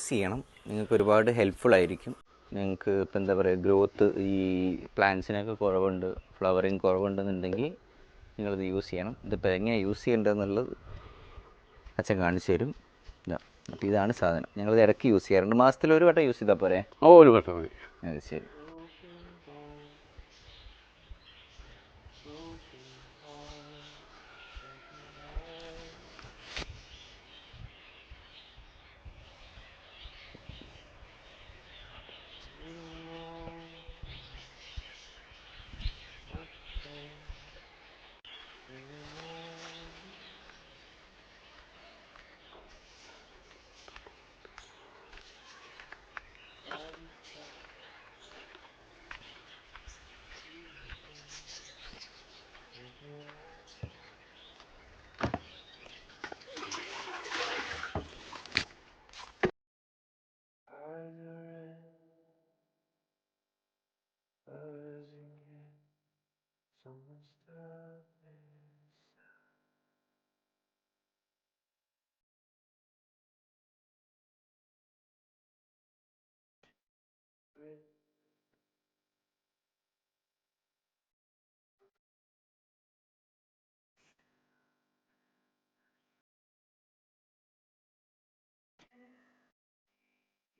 Use ചെയ്യണം. നിങ്ങൾക്ക് ഒരുപാട് ഹെൽപ്ഫുൾ ആയിരിക്കും. നിങ്ങൾക്ക് ഇപ്പം എന്താ പറയുക ഗ്രോത്ത് ഈ പ്ലാന്റ്സിനൊക്കെ കുറവുണ്ട് ഫ്ലവറിങ് കുറവുണ്ടെന്നുണ്ടെങ്കിൽ നിങ്ങളിത് യൂസ് ചെയ്യണം. ഇതിപ്പോൾ എങ്ങനെയാണ് യൂസ് ചെയ്യേണ്ടതെന്നുള്ളത് അച്ഛൻ കാണിച്ചു തരും. ഇതാ അപ്പോൾ ഇതാണ് സാധനം. ഞങ്ങളിത് ഇടയ്ക്ക് യൂസ് ചെയ്യാറുണ്ട്. മാസത്തിൽ ഒരു വട്ടം യൂസ് ചെയ്താൽ പോരെ? ഓ ഒരു വട്ടം മതി. അത് ശരി.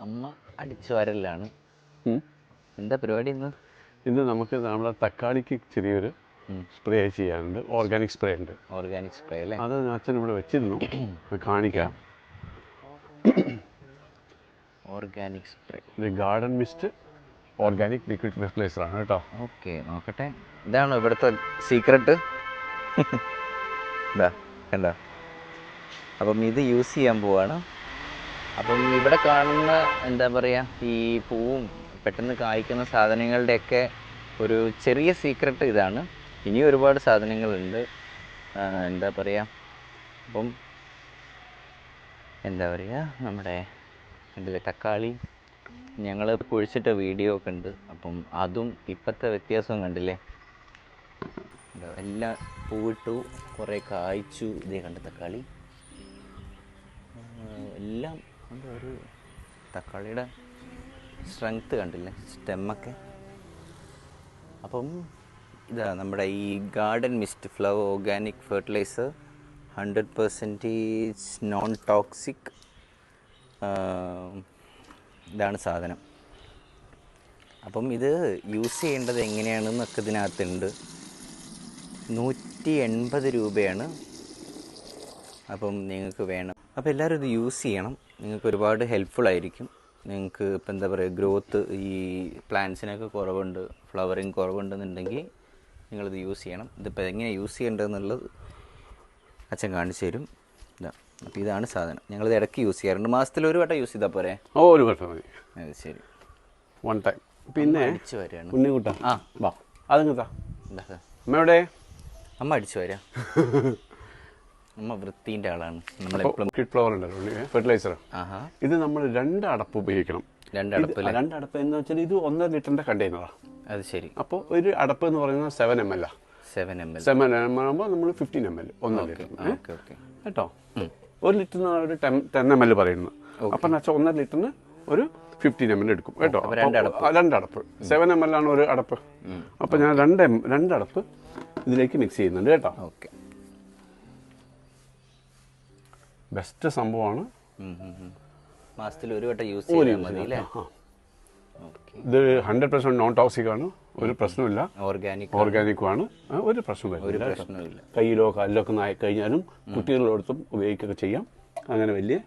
അമ്മ അടിച്ചു വരലാണ്. എന്താ പരിപാടി ഇന്ന്? ഇന്ന് നമുക്ക് നമ്മുടെ തക്കാളിക്ക് ചെറിയൊരു സ്പ്രേ ചെയ്യാനുണ്ട്. ഓർഗാനിക് സ്പ്രേ ഉണ്ട്. ഓർഗാനിക് സ്പ്രേ അല്ലേ? അത് അച്ഛൻ ഇവിടെ വെച്ചിരുന്നു. കാണിക്കാം. ഓർഗാനിക് സ്പ്രേ ഇത് garden mist organic liquid fertiliser ആണ് കേട്ടോ. ഓക്കെ നോക്കട്ടെ. ഇതാണോ ഇവിടുത്തെ സീക്രട്ട് എന്താ കണ്ടോ? അപ്പം ഇത് യൂസ് ചെയ്യാൻ പോവാണ്. അപ്പം ഇവിടെ കാണുന്ന എന്താ പറയുക ഈ പൂവും പെട്ടെന്ന് കായ്ക്കുന്ന സാധനങ്ങളുടെയൊക്കെ ഒരു ചെറിയ സീക്രട്ട് ഇതാണ്. ഇനി ഒരുപാട് സാധനങ്ങളുണ്ട്. എന്താ പറയുക അപ്പം എന്താ പറയുക നമ്മുടെ കണ്ടില്ലേ തക്കാളി ഞങ്ങൾ കുഴിച്ചിട്ട വീഡിയോ ഒക്കെ ഉണ്ട്. അപ്പം അതും ഇപ്പോഴത്തെ വ്യത്യാസവും കണ്ടില്ലേ? എല്ലാം പൂവിട്ടു കുറേ കായ്ച്ചു. ഇതേ കണ്ട തക്കാളി. എല്ലാം എന്താ ഒരു തക്കാളിയുടെ സ്ട്രെങ്ത്ത് കണ്ടില്ലേ? സ്റ്റെമ്മൊക്കെ അപ്പം ഇതാ നമ്മുടെ ഈ garden mist flower organic fertiliser hundred percentage non toxic ഇതാണ് സാധനം. അപ്പം ഇത് യൂസ് ചെയ്യേണ്ടത് എങ്ങനെയാണെന്നൊക്കെ ഇതിനകത്തുണ്ട്. നൂറ്റി എൺപത് രൂപയാണ്. അപ്പം നിങ്ങൾക്ക് വേണം. അപ്പോൾ എല്ലാവരും ഇത് യൂസ് ചെയ്യണം. നിങ്ങൾക്ക് ഒരുപാട് ഹെൽപ്ഫുൾ ആയിരിക്കും. നിങ്ങൾക്ക് ഇപ്പം എന്താ പറയുക ഗ്രോത്ത് ഈ പ്ലാന്റ്സിനൊക്കെ കുറവുണ്ട് ഫ്ലവറിങ് കുറവുണ്ടെന്നുണ്ടെങ്കിൽ നിങ്ങളിത് യൂസ് ചെയ്യണം. ഇതിപ്പോൾ എങ്ങനെ യൂസ് ചെയ്യേണ്ടതെന്നുള്ളത് അച്ഛൻ കാണിച്ചു തരും. ഇതാ അപ്പോൾ ഇതാണ് സാധനം. ഞങ്ങളിത് ഇടയ്ക്ക് യൂസ് ചെയ്യാറുണ്ട്. മാസത്തിൽ ഒരു വട്ടം യൂസ് ചെയ്താൽ പോരെ? ഓ ഒരു വട്ടം മതി. അത് ശരി. വൺ ടൈം പിന്നെ അടിച്ചു വരികയാണ്. ഉണ്ണിക്കുട്ട ആ. വാ. അതങ്ങത്താ എന്താ സാർ അമ്മ എവിടെ? അമ്മ അടിച്ചു വരാ അമ്മ വൃത്തിന്റെ ആളാണ്. കിഡ് ഫ്ലവർ ഉണ്ടല്ലോ ഫെർട്ടിലൈസർ ഇത് നമ്മൾ രണ്ട് അടപ്പ് ഉപയോഗിക്കണം. രണ്ട് അടപ്പ് രണ്ട് അടപ്പ് എന്ന് വെച്ചാൽ ഇത് ഒന്നര ലിറ്ററിന്റെ കണ്ടെയ്നറാണ് അത് ശരി. അപ്പോൾ ഒരു അടപ്പ് എന്ന് പറയുന്നത് സെവൻ എം എൽ ആ. Seven M L seven M L ആകുമ്പോൾ നമ്മൾ ഫിഫ്റ്റീൻ എം എൽ ഒന്നര ലിറ്റർ കേട്ടോ? ഒരു ലിറ്ററിന് ഒരു ടെൻ ടെൻ എം എൽ പറയുന്നത് അപ്പം എന്ന് വെച്ചാൽ ഒന്നര ലിറ്ററിന് ഒരു ഫിഫ്റ്റീൻ എം എൽ എടുക്കും. കേട്ടോ? അപ്പൊ രണ്ട് അപ്പൊ- ആ, രണ്ട് അടപ്പ്. സെവൻ എം എൽ ആണ് ഒരു അടപ്പ്. അപ്പം ഞാൻ രണ്ട് എം രണ്ട് അടപ്പ് ഇതിലേക്ക് മിക്സ് ചെയ്യുന്നുണ്ട് കേട്ടോ? ഓക്കെ ബെസ്റ്റ് സംഭവമാണ്. മാസത്തിൽ ഒരു വട്ടം യൂസ് ചെയ്താൽ മതി അല്ലേ ആ. ഓക്കെ. ഇത് ഹൺഡ്രഡ് പെർസെന്റ് നോൺ ടോക്സിക് ആണ്. ഒരു പ്രശ്നമില്ല ഓർഗാനിക് ഓർഗാനിക്കും ആണ്. ഒരു പ്രശ്നം വരുന്നില്ല കയ്യിലോ കാലിലോ ഒക്കെ നായി കഴിഞ്ഞാലും കുട്ടികളോടത്തും ഉപയോഗിക്കുകയൊക്കെ ചെയ്യാം. അങ്ങനെ വലിയ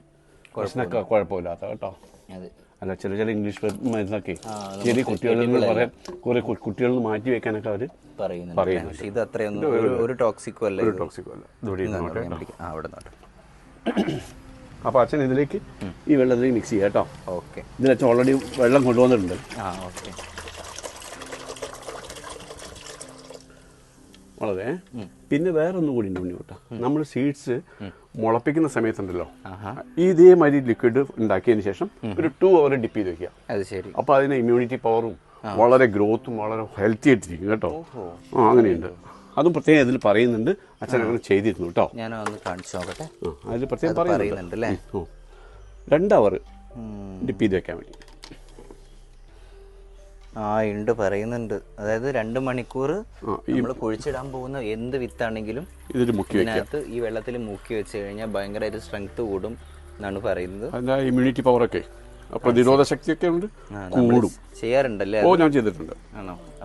പ്രശ്നമൊക്കെ കുഴപ്പമില്ലാത്ത കേട്ടോ. അല്ല ചില ചില ഇംഗ്ലീഷ് മരുന്നൊക്കെ ചെറിയ കുട്ടികളിൽ നിന്ന് പറയാൻ കുറെ കുട്ടികളിൽ നിന്ന് മാറ്റി വെക്കാനൊക്കെ അവർ പറയുന്നുണ്ട്. പക്ഷെ ഇത് അത്രയൊന്നും ഒരു- ടോക്സിക്കോ അല്ല ഒരു ടോക്സിക്കോ അല്ല. അവിടെ നോട്ടെ അപ്പോൾ അച്ഛൻ ഇതിലേക്ക് ഈ വെള്ളത്തിലേക്ക് മിക്സ് ചെയ്യാം കേട്ടോ. ഓക്കെ. ഇതിൽ അച്ഛൻ ഓൾറെഡി വെള്ളം കൊണ്ടുവന്നിട്ടുണ്ട്. ആ ഓക്കെ. വളരെ. പിന്നെ വേറെ ഒന്നും കൂടി ഉണ്ട് കേട്ടോ. നമ്മൾ സീഡ്സ് മുളപ്പിക്കുന്ന സമയത്തുണ്ടല്ലോ. ഇതേമാതിരി ലിക്വിഡ് ഉണ്ടാക്കിയതിന് ശേഷം ഒരു ടു അവർ ഡിപ്പ് ചെയ്ത് വെക്കുക. അത് ശരി. അപ്പോൾ അതിന് ഇമ്മ്യൂണിറ്റി പവറും വളരെ ഗ്രോത്തും വളരെ ഹെൽത്തി ആയിട്ടിരിക്കും കേട്ടോ. ആ അങ്ങനെയുണ്ട്. അതും പ്രത്യേകം ഇതിൽ പറയുന്നുണ്ട്. അച്ഛൻ അങ്ങനെ ചെയ്തിരുന്നു കേട്ടോ. ഞാൻ ഒന്ന് കാണിച്ചു നോക്കട്ടെ. അതിൽ പ്രത്യേകം പറയുന്നുണ്ട്. അല്ലേ. രണ്ട് അവർ ഡിപ്പ് ചെയ്ത് വെക്കാൻ വേണ്ടി. ആ ഉണ്ട് പറയുന്നുണ്ട്. അതായത് രണ്ട് മണിക്കൂർ നമ്മൾ കുഴിച്ചിടാൻ പോകുന്ന എന്ത് വിത്താണെങ്കിലും ഇതിനകത്ത് ഈ വെള്ളത്തിൽ മുക്കി വെച്ച് കഴിഞ്ഞാൽ ഭയങ്കരമായിട്ട് സ്ട്രെങ്ത് കൂടും എന്നാണ് പറയുന്നത്. ഇമ്മ്യൂണിറ്റി പവർ ആ പ്രതിരോധ ശക്തിയൊക്കെ ഉണ്ട് കൂടും. ചെയ്യാറുണ്ടല്ലേ ഓ ഞാൻ ചെയ്തിട്ടുണ്ട്.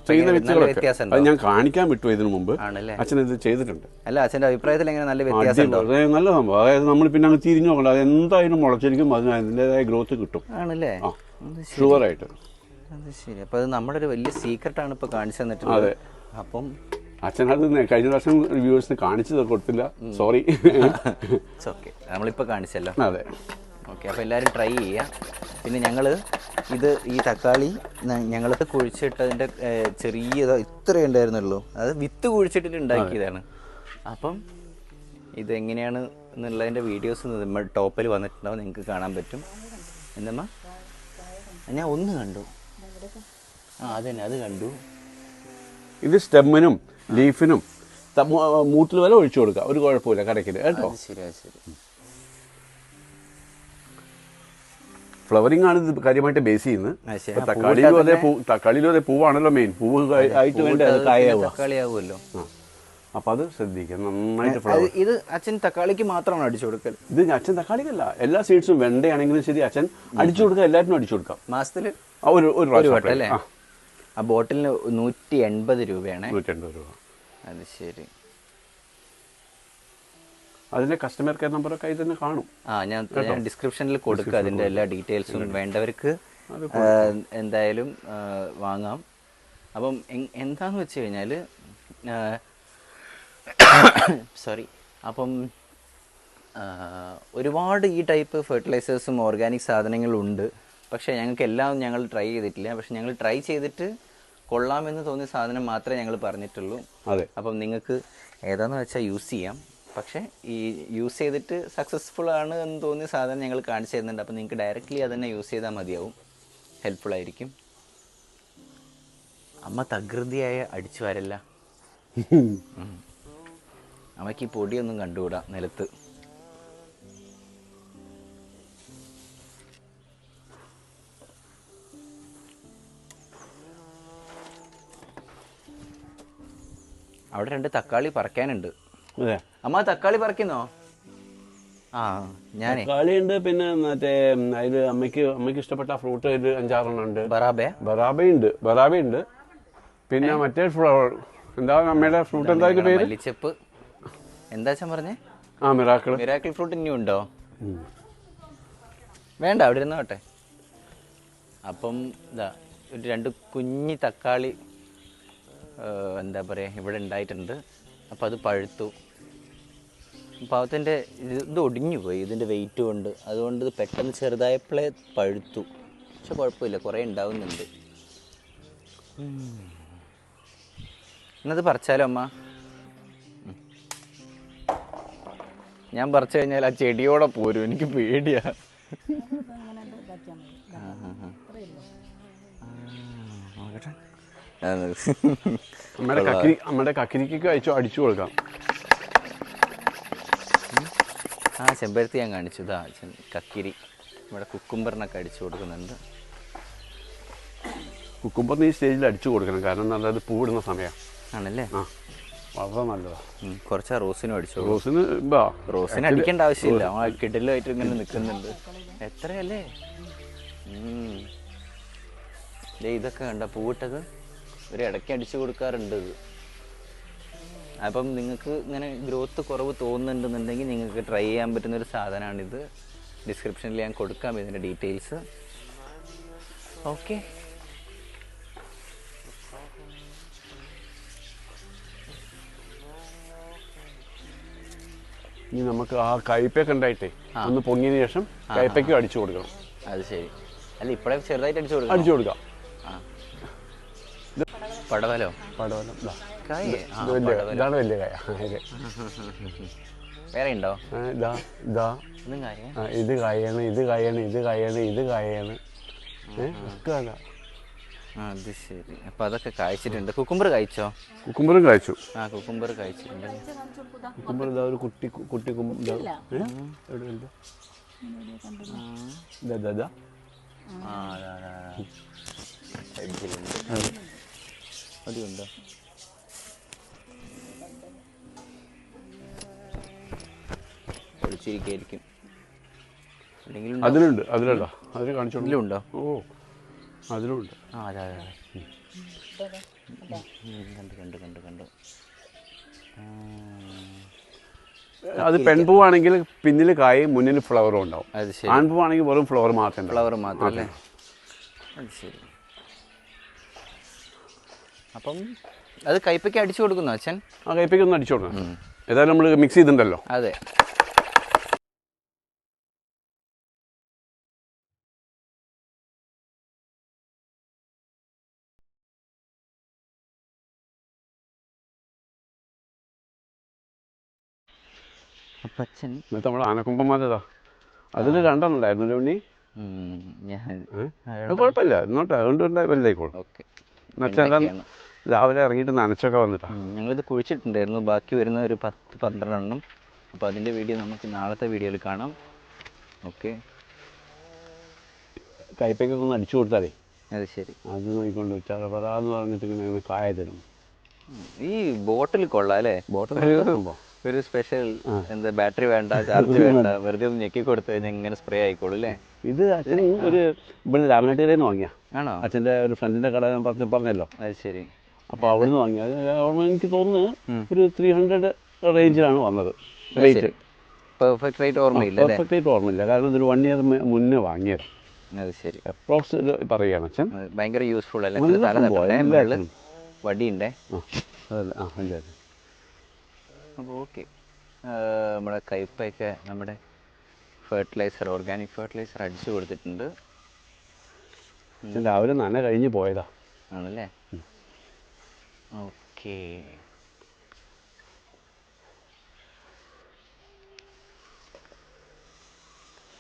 ചെയ്യുന്ന വ്യക്തികളൊക്കെ. അത് ഞാൻ കാണിക്കാൻ വിട്ടു ഇതിനു മുമ്പ്? അച്ഛൻ ഇത് ചെയ്തിട്ടുണ്ട്. അല്ല അച്ഛന്റെ അഭിപ്രായത്തിൽ എങ്ങനെ നല്ല വ്യത്യാസം നല്ല സംഭവം. അതായത് നമ്മൾ പിന്നെ അങ്ങ് തിരിഞ്ഞു നോക്കണ്ട. അത് എന്തായാലും മുളച്ചിരിക്കും അതിന് അതിന്റെതായ ഗ്രോത്ത് കിട്ടും. ആണല്ലേ? ഷുവർ ആയിട്ട്. അത് ശരി. അപ്പൊ അത് നമ്മുടെ ഒരു വലിയ സീക്രട്ട് ആണ് ഇപ്പൊ കാണിച്ചു തന്നിട്ടുള്ളത്. അപ്പം അച്ഛനത് കഴിഞ്ഞ പ്രാവശ്യം വ്യൂവേഴ്സിന് കാണിച്ചു കൊടുത്തില്ല. സോറി ഓക്കെ നമ്മളിപ്പോ കാണിച്ചല്ലോ. അതെ. ഓക്കെ അപ്പോൾ എല്ലാവരും ട്രൈ ചെയ്യുക പിന്നെ ഞങ്ങൾ ഇത് ഈ തക്കാളി ഞങ്ങൾ കുഴിച്ചിട്ടതിന്റെ ചെറിയ ഇതാ ഇത്രയേ ഉണ്ടായിരുന്നുള്ളൂ. അത് വിത്ത് കുഴിച്ചിട്ടിട്ട് ഉണ്ടാക്കിയതാണ്. അപ്പം ഇതെങ്ങനെയാണ് എന്നുള്ളതിന്റെ വീഡിയോസ് നമ്മൾ ടോപ്പിൽ വന്നിട്ടുണ്ടാവും. നിങ്ങൾക്ക് കാണാൻ പറ്റും. എന്തമ്മ? ഞാൻ ഒന്ന് കണ്ടു. ആ അതന്നെ അത് കണ്ടു. ഇത് സ്റ്റെമ്മിനും ലീഫിനും മൂട്ടിൽ വരെ ഒഴിച്ചു കൊടുക്കുക ഒരു കുഴപ്പമില്ല കടയ്ക്കിൽ കേട്ടോ? ശരി ശരി. ഫ്ലവറിംഗ് ആണ് ഇത് കാര്യമായിട്ട് ബേസ് ചെയ്യുന്നത്. തക്കാളിയിലും അതേ പൂ തക്കാളിയിലും അതേ പൂവാണല്ലോ മെയിൻ പൂവ് ആയിട്ട് വേണ്ട? അപ്പൊ കായാവുക തക്കാളി ആവുമല്ലോ ആ. അപ്പം അത് ശ്രദ്ധിക്കുക. നന്നായിട്ട് ഫ്ലവർ ഇത് അച്ഛൻ തക്കാളിക്ക് മാത്രമാണ് അടിച്ചു കൊടുക്കൽ. ഇത് അച്ഛൻ തക്കാളിക്കല്ല. എല്ലാ സീഡ്സും വെണ്ടയാണെങ്കിലും ശരി അച്ഛൻ അടിച്ചു കൊടുക്കുക എല്ലാറ്റിനും അടിച്ചു കൊടുക്കാം മാസത്തിൽ ഒരു ഒരു വട്ടം അല്ലേ? ആ ബോട്ടിലിന് നൂറ്റി എൺപത് രൂപയാണ്. നൂറ്റി എൺപത് രൂപ. അത് ശരി. അതിന്റെ കസ്റ്റമർ കെയർ നമ്പറൊക്കെ അതിൽ തന്നെ കാണും. ആ ഞാൻ ഞാൻ ഡിസ്ക്രിപ്ഷനിൽ കൊടുക്കുക അതിന്റെ എല്ലാ ഡീറ്റെയിൽസും വേണ്ടവർക്ക് എന്തായാലും വാങ്ങാം. അപ്പം എന്താന്ന് വെച്ച് കഴിഞ്ഞാൽ സോറി അപ്പം ഒരുപാട് ഈ ടൈപ്പ് ഫെർട്ടിലൈസേഴ്സും ഓർഗാനിക് സാധനങ്ങളുണ്ട്. പക്ഷേ ഞങ്ങൾക്ക് എല്ലാം ഞങ്ങൾ ട്രൈ ചെയ്തിട്ടില്ല. പക്ഷെ ഞങ്ങൾ ട്രൈ ചെയ്തിട്ട് കൊള്ളാമെന്ന് തോന്നിയ സാധനം മാത്രമേ ഞങ്ങൾ പറഞ്ഞിട്ടുള്ളൂ. അതെ. അപ്പം നിങ്ങൾക്ക് ഏതാന്ന് വെച്ചാൽ യൂസ് ചെയ്യാം. പക്ഷേ ഈ യൂസ് ചെയ്തിട്ട് സക്സസ്ഫുൾ ആണ് എന്ന് തോന്നിയ സാധനം ഞങ്ങൾ കാണിച്ചു തരുന്നുണ്ട്. അപ്പം നിങ്ങൾക്ക് ഡയറക്റ്റ്ലി അത് തന്നെ യൂസ് ചെയ്താൽ മതിയാവും. ഹെൽപ്ഫുൾ ആയിരിക്കും. അമ്മ തകൃതിയായ അടിച്ചു വരല്ല അമ്മയ്ക്ക് ഈ പൊടിയൊന്നും കണ്ടുകൂടാ നിലത്ത്. അവിടെ രണ്ട് തക്കാളി പറിക്കാനുണ്ട്. അമ്മ തക്കാളി പറിക്കുന്നോ? ആ ഞാനേ. തക്കാളിയുണ്ട് പിന്നെ മറ്റേ അതിൽ അമ്മയ്ക്ക് അമ്മയ്ക്ക് ഇഷ്ടപ്പെട്ട ഫ്രൂട്ട് ഒരു അഞ്ചാറെണ്ണം ഉണ്ട്. ബറാബേ? ബറാബയുണ്ട് ബറാബയുണ്ട്. പിന്നെ മറ്റേ ഫ്ലവർ എന്താ അമ്മയുടെ ഫ്രൂട്ട് എന്താ പേര്? മല്ലിച്ചപ്പ്. എന്താ വെച്ചാ പറഞ്ഞേ? ആ മിറാക്കിൾ മിറാക്കിൾ ഫ്രൂട്ട് ഇനിയും ഉണ്ടോ? വേണ്ട അവിടെ ഇരുന്നോട്ടെ അപ്പം ഇതാ ഒരു രണ്ട് കുഞ്ഞി തക്കാളി എന്താ പറയുക ഇവിടെ ഉണ്ടായിട്ടുണ്ട്. അപ്പം അത് പഴുത്തു. പാവത്തിന്റെ ഇത് ഒടിഞ്ഞു പോയി ഇതിന്റെ വെയിറ്റ് കൊണ്ട്. അതുകൊണ്ട് ഇത് പെട്ടെന്ന് ചെറുതായപ്പോഴേ പഴുത്തു. പക്ഷെ കുഴപ്പമില്ല കുറേ ഉണ്ടാവുന്നുണ്ട്. എന്നത് പറിച്ചാലോ അമ്മ? ഞാൻ പറിച്ചു കഴിഞ്ഞാൽ ആ ചെടിയോടെ പോരും എനിക്ക് പേടിയാ. അമ്മയുടെ കക്കിരി അയച്ചു അടിച്ചു കൊടുക്കാം. ആ ചെമ്പരത്തി ഞാൻ കാണിച്ചു. ഇതാ കക്കിരി. ഇവിടെ കുക്കുംബറിനൊക്കെ അടിച്ചു കൊടുക്കുന്നുണ്ട്. കുക്കുംബറിന് ഈ സ്റ്റേജിൽ അടിച്ചു കൊടുക്കണം. കാരണം നല്ലത് പൂവിടുന്ന സമയമാണ് ആണല്ലേ? ആ വളരെ നല്ലതാണ് ഉം, കുറച്ച് റോസിനും അടിച്ചു റോസിന് റോസിന് അടിക്കേണ്ട ആവശ്യമില്ല. കിടലുമായിട്ട് ഇങ്ങനെ നിൽക്കുന്നുണ്ട്. എത്രയല്ലേ? ഇതൊക്കെ കണ്ട? പൂവിട്ടത് ഒരു ഇടയ്ക്ക് അടിച്ചു കൊടുക്കാറുണ്ട് ഇത്. അപ്പം നിങ്ങൾക്ക് ഇങ്ങനെ ഗ്രോത്ത് കുറവ് തോന്നുന്നുണ്ടെന്നുണ്ടെങ്കിൽ നിങ്ങൾക്ക് ട്രൈ ചെയ്യാൻ പറ്റുന്ന ഒരു സാധനമാണിത്. ഡിസ്ക്രിപ്ഷനിൽ ഞാൻ കൊടുക്കാം ഇതിന്റെ ഡീറ്റെയിൽസ്. ഓക്കെ. ഇനി നമുക്ക് ആ കയ്പയൊക്കെ ഉണ്ടായിട്ടേ ഒന്ന് പൊങ്ങിയതിന് ശേഷം കയ്പയ്ക്കും അടിച്ചു കൊടുക്കണം. അത് ശരി. അല്ല ഇപ്പോഴേ ചെറുതായിട്ട് അടിച്ചു കൊടുക്കാം. അടിച്ചു കൊടുക്കാം. പടവലോ? പടവലം. കായേ ആ, ഇത് വലിയ ഇതാണ് വലിയ കായ ഇത്. വേറെ ഉണ്ടോ ആ, ഇതാ ഇതാ ഇതും കാര്യം? ആ, ഇത് കായാണ് ഇത് കായാണ് ഇത് കായാണ് ഇത് കായാണ്. ഏഹ് ഒക്കെ അതാ. ആ അത് ശരി. അപ്പൊ അതൊക്കെ കഴിച്ചിട്ടുണ്ട് കുക്കുംബർ കഴിച്ചോ കുക്കുമ്പറും കായ്ച്ചു. ആ കുക്കുംബർ കഴിച്ചിട്ടുണ്ട് കുക്കുമ്പർ ഇതാ ഒരു കുട്ടി കുട്ടി കും- ഇതാ. ഏ? എവിടെ വലുത്? ഇതാ, ഇതാ, ഇതാ. ആ അതാ അതാ അതാ. അതുണ്ടോ പൊളിച്ചിരിക്കായിരിക്കും അല്ലെങ്കിൽ അതിലുണ്ട് അതിലല്ല അതിൽ കാണിച്ചോണ്ടോ ഓ അതിലുണ്ട്. ആ അതെ അതെ കണ്ടു കണ്ടു കണ്ടു കണ്ടു. അത് പെൺപൂവാണെങ്കിൽ പിന്നിൽ കായ് മുന്നിൽ ഫ്ലവറും ഉണ്ടാവും. അത് ശരി. ആൺപൂവാണെങ്കിൽ വെറും ഫ്ലവർ മാത്രമേ. ഫ്ലവർ മാത്രം അല്ലേ? അത് ശരി. അപ്പം അത് കയ്പയ്ക്ക് അടിച്ചു കൊടുക്കുന്നു അച്ഛൻ? ആ കയ്പയ്ക്ക് ഒന്ന് അടിച്ചു കൊടുക്കണം ഏതായാലും നമ്മൾ മിക്സ് ചെയ്തിട്ടുണ്ടല്ലോ. അതെ. എന്നിട്ട് നമ്മൾ ആനക്കൊമ്പന്മാരതാ? അതിൽ രണ്ടെണ്ണം ഉണ്ടായിരുന്നു ഉണ്ണി? ഉം, ഞാൻ അത് കുഴപ്പമില്ല. ഇന്നോട്ടെ അതുകൊണ്ട് ഉണ്ടായ വലുതായിക്കോളും. ഓക്കെ. എന്നുവെച്ചാൽ രാവിലെ ഇറങ്ങിയിട്ട് നനച്ചൊക്കെ വന്നിട്ടാ. ഞങ്ങളിത് കുഴിച്ചിട്ടുണ്ടായിരുന്നു. ബാക്കി വരുന്ന ഒരു പത്ത് പന്ത്രണ്ടെണ്ണം. അപ്പൊ അതിന്റെ വീഡിയോ നമുക്ക് നാളത്തെ വീഡിയോയിൽ കാണാം. ഓക്കെ. കയ്പയ്ക്കൊക്കെ ഒന്ന് അടിച്ചു കൊടുത്താലേ? അത് ശരി. അത് നോക്കിക്കൊണ്ട് ചറപറാന്ന് പറഞ്ഞിട്ട് ഇങ്ങനെ കായ തരും. ഈ ബോട്ടിൽ കൊള്ളാം അല്ലേ? ബോട്ടിൽ സംഭവം ഒരു സ്പെഷ്യൽ എന്താ ബാറ്ററി വേണ്ട ചാർജ് വേണ്ട വെറുതെ ഒന്ന് ഞെക്കി കൊടുത്തു കഴിഞ്ഞാൽ ഇങ്ങനെ സ്പ്രേ ആയിക്കോളൂ അല്ലേ? ഇത് അച്ഛൻ ഒരു ഇവിടെ രാമനാട്ടുകരയിൽ നിന്ന് വാങ്ങിയ. ആണോ? അച്ഛന്റെ ഒരു ഫ്രണ്ടിന്റെ കട ഞാൻ പറഞ്ഞ പറഞ്ഞല്ലോ. അത് ശരി. അപ്പോൾ അവിടെ നിന്ന് വാങ്ങി എനിക്ക് തോന്നുന്നു ഒരു ത്രീ ഹൺഡ്രഡ് റേഞ്ചിലാണ് വന്നത്. റേറ്റ് പെർഫെക്റ്റ് റേറ്റ് ഓർമ്മയില്ല പെർഫെക്റ്റ് റേറ്റ് ഓർമ്മയില്ല. കാരണം ഇതൊരു വൺ ഇയർ മുന്നേ വാങ്ങിയത്. അത് ശരി. അപ്രോക്സ് പറയുകയാണ് അച്ഛൻ. അത് ഭയങ്കര യൂസ്ഫുൾ അല്ലേ? വടിയുണ്ടേ? അതല്ല. ആ അല്ലേ അപ്പോൾ ഓക്കെ നമ്മുടെ കയ്പയൊക്കെ നമ്മുടെ ഫെർട്ടിലൈസർ ഓർഗാനിക് ഫെർട്ടിലൈസർ അടിച്ചു കൊടുത്തിട്ടുണ്ട്. രാവിലെ നന കഴിഞ്ഞ് പോയതാ. ആണല്ലേ? ഓക്കെ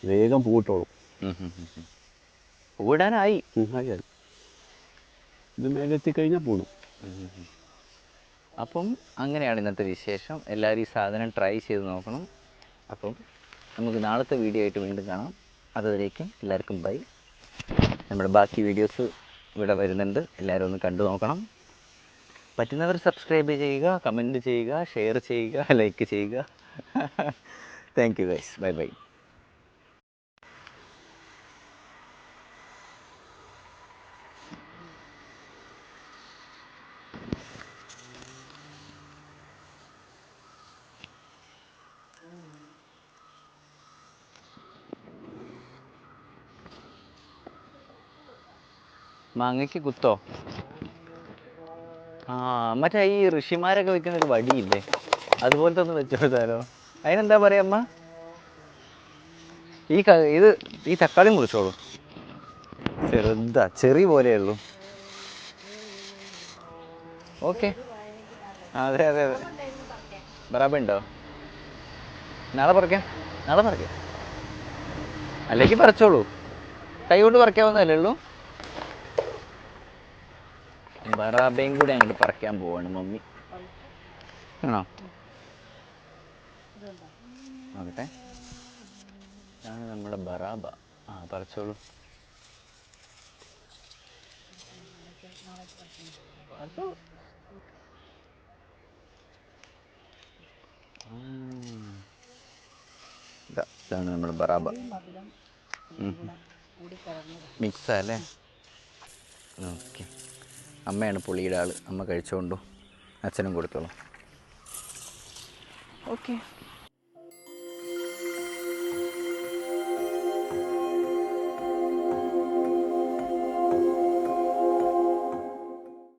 വേഗം പൂട്ടോളൂ പൂടാനായി. ഇത് മേലെത്തി കഴിഞ്ഞാൽ പൂടും അപ്പം അങ്ങനെയാണ് ഇന്നത്തെ വിശേഷം. എല്ലാവരും ഈ സാധനം ട്രൈ ചെയ്ത് നോക്കണം. അപ്പം നമുക്ക് നാളത്തെ വീഡിയോ ആയിട്ട് വീണ്ടും കാണാം. അതുവരേക്കും എല്ലാവർക്കും ബൈ നമ്മുടെ ബാക്കി വീഡിയോസ് ഇവിടെ വരുന്നുണ്ട്. എല്ലാവരും ഒന്ന് കണ്ടു നോക്കണം. പറ്റുന്നവർ സബ്സ്ക്രൈബ് ചെയ്യുക കമന്റ് ചെയ്യുക ഷെയർ ചെയ്യുക ലൈക്ക് ചെയ്യുക. Thank you guys bye bye മാങ്ങയ്ക്ക് കുത്തോ? ആ മറ്റേ ഈ ഋഷിമാരൊക്കെ വെക്കുന്ന ഒരു വടിയില്ലേ? അതുപോലത്തെ ഒന്ന് വെച്ചു കൊടുത്താലോ? അതിനെന്താ പറയാ അമ്മ? ഈ ഇത് ഈ തക്കാളി മുറിച്ചോളൂ. ചെറുതാ ചെറിയ ഉള്ളൂ. ഓക്കെ. അതെ അതെ അതെ. ബറാബുണ്ടോ നാളെ പറിക്കാം നാളെ പറിക്കാം. അല്ലെങ്കിൽ പറിച്ചോളൂ. കൈ കൊണ്ട് പറിക്കാവുന്നതല്ലേ ഉള്ളൂ? ബറാബയും കൂടെ അങ്ങോട്ട് പറിക്കാൻ പോവാണ് മമ്മി. ആണോ? നോക്കട്ടെ. ഇതാണ് നമ്മുടെ ബറാബ ആ പറിച്ചോളൂ. ഇതാണ് നമ്മുടെ ബറാബ മിക്സാ അല്ലേ? ഓക്കെ. അമ്മയാണ് പുളിയുടെ ആൾ അമ്മ കഴിച്ചുകൊണ്ടും അച്ഛനും കൊടുത്തോളൂ. ഓക്കെ